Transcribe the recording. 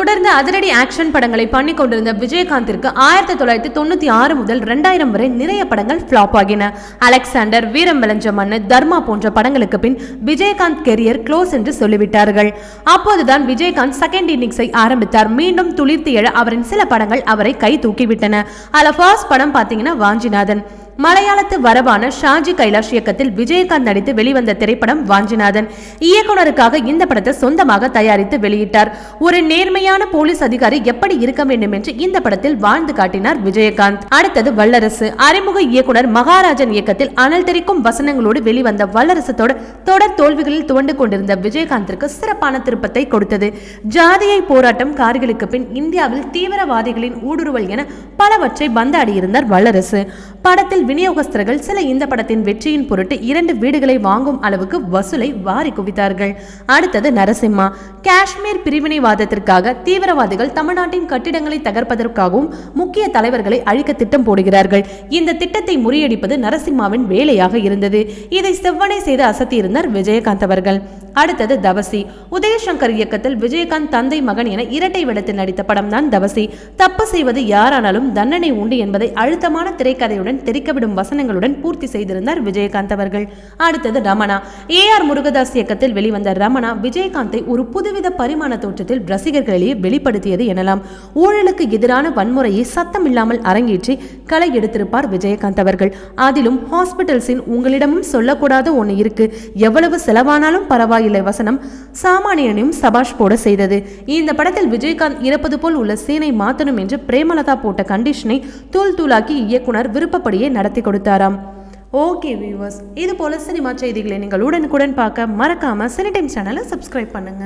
தொடர்ந்து அதிரடி ஆக்ஷன் படங்களை பண்ணி கொண்டிருந்த விஜயகாந்திற்கு ஆயிரத்தி தொள்ளாயிரத்தி தொண்ணூற்றி ஆறு முதல் ரெண்டாயிரம் வரை நிறைய படங்கள் ஃப்ளாப் ஆகின. அலெக்சாண்டர் வீரம் விளைஞ்ச மண்ணு தர்மா போன்ற படங்களுக்கு பின் விஜயகாந்த் கெரியர் க்ளோஸ் என்று சொல்லிவிட்டார்கள். அப்போதுதான் விஜயகாந்த் செகண்ட் இன்னிங்ஸை ஆரம்பித்தார். மீண்டும் துளிர்த்து எழ அவரின் சில படங்கள் அவரை கை தூக்கிவிட்டன. அதில் ஃபர்ஸ்ட் படம் பார்த்தீங்கன்னா வாஞ்சிநாதன். மலையாளத்து வரவான ஷாஜி கைலாஷ் இயக்கத்தில் விஜயகாந்த் நடித்து வெளிவந்த திரைப்படம் வாஞ்சிநாதன். இயக்குனருக்காக இந்த படத்தை சொந்தமாக தயாரித்து வெளியிட்டார். ஒரு நேர்மையான போலீஸ் அதிகாரி எப்படி இருக்க வேண்டும் என்று இந்த படத்தில் வாழ்ந்து காட்டினார் விஜயகாந்த். அடுத்தது வல்லரசு. அறிமுக இயக்குனர் மகாராஜன் இயக்கத்தில் அனல் தெரிக்கும் வசனங்களோடு வெளிவந்த வல்லரசு தொடர் தொடர் தோல்விகளில் துவண்டு கொண்டிருந்த விஜயகாந்திற்கு சிறப்பான திருப்பத்தை கொடுத்தது. ஜாதியை போராட்டம் கார்களுக்கு பின் இந்தியாவில் தீவிரவாதிகளின் ஊடுருவல் என பலவற்றை பந்தாடியிருந்தார் வல்லரசு. படத்தில் விநியோகஸ்தர்கள் சில இந்த படத்தின் வெற்றியின் பொருட்டு இரண்டு வீடுகளை வாங்கும் அளவுக்கு வசூலை வாரி குவித்தார்கள். அடுத்தது நரசிம்மா. காஷ்மீர் பிரிவினைவாதத்திற்காக தீவிரவாதிகள் தமிழ்நாட்டின் கட்டிடங்களை தகர்ப்பதற்காகவும் முக்கிய தலைவர்களை அழிக்க திட்டம் போடுகிறார்கள். இந்த திட்டத்தை முறியடிப்பது நரசிம்மாவின் வேலையாக இருந்தது. இதை செவ்வனை செய்து அசத்தியிருந்தார் விஜயகாந்த் அவர்கள். அடுத்தது தவசி. உதயசங்கர் இயக்கத்தில் விஜயகாந்த் தந்தை மகன் என இரட்டை விடத்தில் நடித்த படம் தான் தவசி. தப்பு செய்வது யாரானாலும் தண்டனை உண்டு என்பதை அழுத்தமான திரைக்கதையுடன் தெரிக்க தெரிக்கவிடும் வசனங்களுடன் பூர்த்தி செய்திருந்தார் விஜயகாந்த் அவர்கள். அடுத்தது ரமணா. ஏ ஆர் முருகதாஸ் இயக்கத்தில் வெளிவந்த ரமணா விஜயகாந்தை ஒரு புதுவித பரிமாண தோற்றத்தில் ரசிகர்களிடையே வெளிப்படுத்தியது எனலாம். ஊழலுக்கு எதிரான வன்முறையை சத்தம் இல்லாமல் அரங்கேற்றி களை எடுத்திருப்பார் விஜயகாந்த் அவர்கள். அதிலும் ஹாஸ்பிட்டல்ஸின் உங்களிடமும் சொல்லக்கூடாத ஒன்று இருக்கு. எவ்வளவு செலவானாலும் பரவாயில்லை வசனம் சாமானியனையும் சபாஷ் போட செய்தது. இந்த படத்தில் விஜயகாந்த் இறப்பது போல் உள்ள சீனை மாத்தணும் என்று பிரேமலதா போட்ட கண்டிஷனை தூள் தூளாக்கி இயக்குனர் விருப்பப்படியே நடத்தி கொடுத்தாராம். ஓகே வியூவர்ஸ் இது போல சினிமா செய்திகளை நீங்கள் உடனுக்குடன் பார்க்க மறக்காம சினி டைம் சேனலை சப்ஸ்கிரைப் பண்ணுங்க.